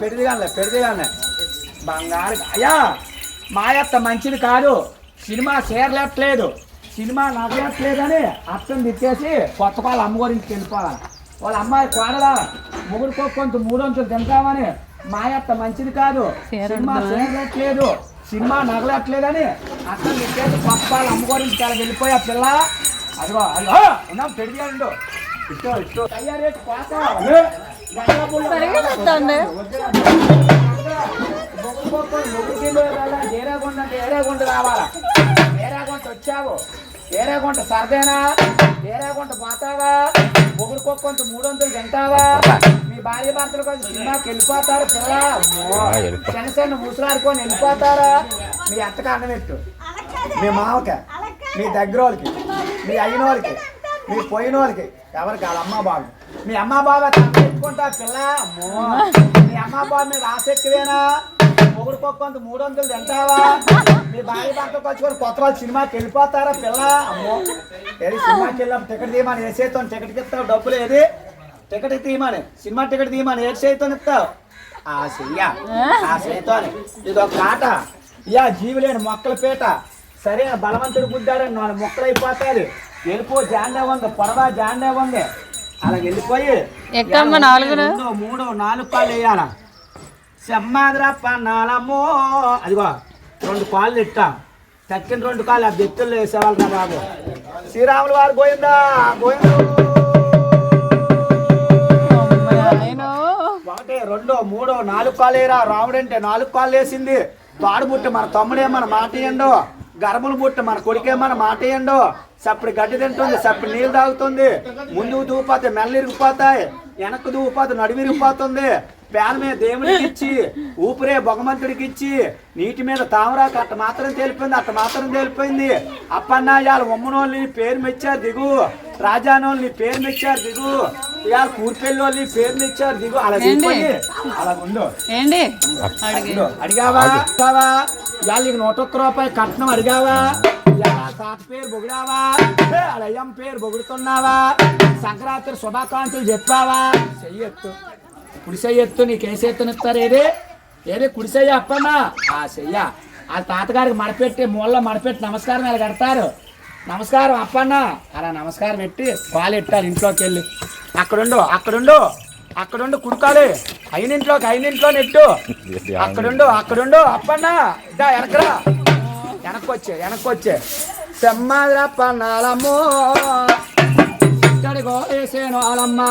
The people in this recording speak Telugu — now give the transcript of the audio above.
పెడిదిగానే పెడిదిగానే బంగారు అయ్యా మాయత్త మంచిది కాదు. సినిమా చేరలేట్లేదు. సినిమా నవ్వట్లేదని అర్థం తిట్టేసి కొత్త వాళ్ళ అమ్మ గురించి వెళ్ళిపోవాలి. వాళ్ళ అమ్మాయి కోడలా ముగుడుకో కొంత మూడొంతులు తింటామని మాయత్త మంచిది కాదు. సినిమా చేరట్లేదు. సినిమా నగలట్లేదని అర్థం తిట్టేసి కొత్త వాళ్ళ అమ్మ గురించి అలా వెళ్ళిపోయా పిల్ల? అదిగో అదిగో ఉన్నాం పెడిగాడు ఇట్టో ఇట్టో తయారీ కోత పరిగెత్తండి. ఏరేగుండ ఏరేగుంట రావాలా? ఏరేగుంట వచ్చావు. ఏరేగుంట సర్దేనా? ఏరేగుంట పోతావా? మొగుడు కొంత మూడు వందలు తింటావా? భార్య భర్తలు కొంచెం సినిమాకి వెళ్ళిపోతారు? పిల్ల చిన్న చిన్న ముసలాడుకొని వెళ్ళిపోతారా? మీ అత్తకి అన్నం పెట్టు మీ మామకి మీ దగ్గర వాళ్ళకి మీ అయిన వాళ్ళకి మీ పోయిన వాళ్ళకి ఎవరికి? వాళ్ళ అమ్మ బాబు. మీ అమ్మ బాబా పెట్టుకుంటా పిల్ల. అమ్మో. మీ అమ్మ బాబు మీద ఆసక్తివేనా మొగుడు కొంత మూడు వందలు తింటావా? మీ భార్య భర్తకు వచ్చుకొని కొత్త వాళ్ళు సినిమాకి వెళ్ళిపోతారా పిల్ల? అమ్మో. ఏది సినిమాకి వెళ్ళాం టికెట్ తీయమని ఏ చేస్తాం టికెట్కి ఇస్తావు? డబ్బులు ఏది? టికెట్ తీయమని సినిమా టికెట్ తీయమని ఏ చేతితో ఇస్తావు ఆ చెయ్య ఆ చేతితోని. ఇది ఒక కాట యా జీవి లేని మొక్కల పీట. సరే బలవంతుడు గుద్దాడని నాలుగు మొక్కలు అయిపోతాది వెళ్ళిపో జాండే ఉంది పొడవా జాండే ఉంది. అలా వెళ్ళిపోయి మూడో నాలుగు కాళ్ళు వేయాల? సెమ్మాదిరప్ప నాలమ్మో అదిగో రెండు కాళ్ళు ఇట్టాం తక్కిన రెండు కాళ్ళు ఆ బెత్తుల్లో వేసేవాళ్ళరా బాబు. శ్రీరాములు వారు గోయిందా గోయిందా మూడో నాలుగు కాలేరా రాముడంటే నాలుగు కాళ్ళు వేసింది. తాడు బుట్ట మన తమ్ముడే మన మాట ఏండో గర్భలు బుట్ట మన కొడుకే మన మాట ఏండో సప్పుడు గడ్డి తింటుంది సప్పుడు నీళ్ళు తాగుతుంది. ముందుకు దూపోతే మెల్ల ఇరిగిపోతాయి. వెనక్కు దూపోతే నడుము పేన మీద దేవుడికి ఇచ్చి ఊపిరే భగవంతుడికి ఇచ్చి నీటి మీద తామరాకు అట్ట మాత్రం తేలిపోయింది అట్ట మాత్రం తేలిపోయింది. అప్పన్న ఉమ్మనోళ్ళు నీ పేరు మెచ్చారు దిగు. రాజానోళ్ళని పేరు మెచ్చారు దిగు. ఇవాళ కూర్పెల్లి వాళ్ళని పేరు మెచ్చారు దిగు అలా దిగిపోయి అలా ఉండు. ఏంటి? అడిగి. ఉండు. అడిగావా? అడిగావా? ఇవాళ నీకు నూట ఒక్క రూపాయి కట్నం అడిగావా? తాత పేరు బొగిడావా? వాళ్ళ అయ్యమ్మ పేరు బొగుడుతున్నావా? సంక్రాంతి శుభాకాంక్షలు చెప్పావా? చెయ్యొత్తు. కుడి చెయ్యొత్తు నీకు ఏ చేతునిస్తారు ఏది? ఏది? కుడి చెయ్యి అప్పన్నా ఆ చెయ్య. వాళ్ళ తాతగారికి మడపెట్టి మూలలో మడపెట్టి నమస్కారం ఇలా కడతారు? నమస్కారం అప్పన్న. అలా నమస్కారం పెట్టి పాలు ఇట్టారు ఇంట్లోకి వెళ్ళి అక్కడుండు అక్కడుండు అక్కడుండు కుడుకాలి అయినింట్లోకి అయినింట్లో నెట్టు అక్కడుండు అక్కడుండు అప్పన్న ఇదా వెనకరా వెనక్కొచ్చే వెనక్కొచ్చే సెమ్మదిరా పన్నాలమ్మో ఇక్కడికో వేసేను అలమ్మా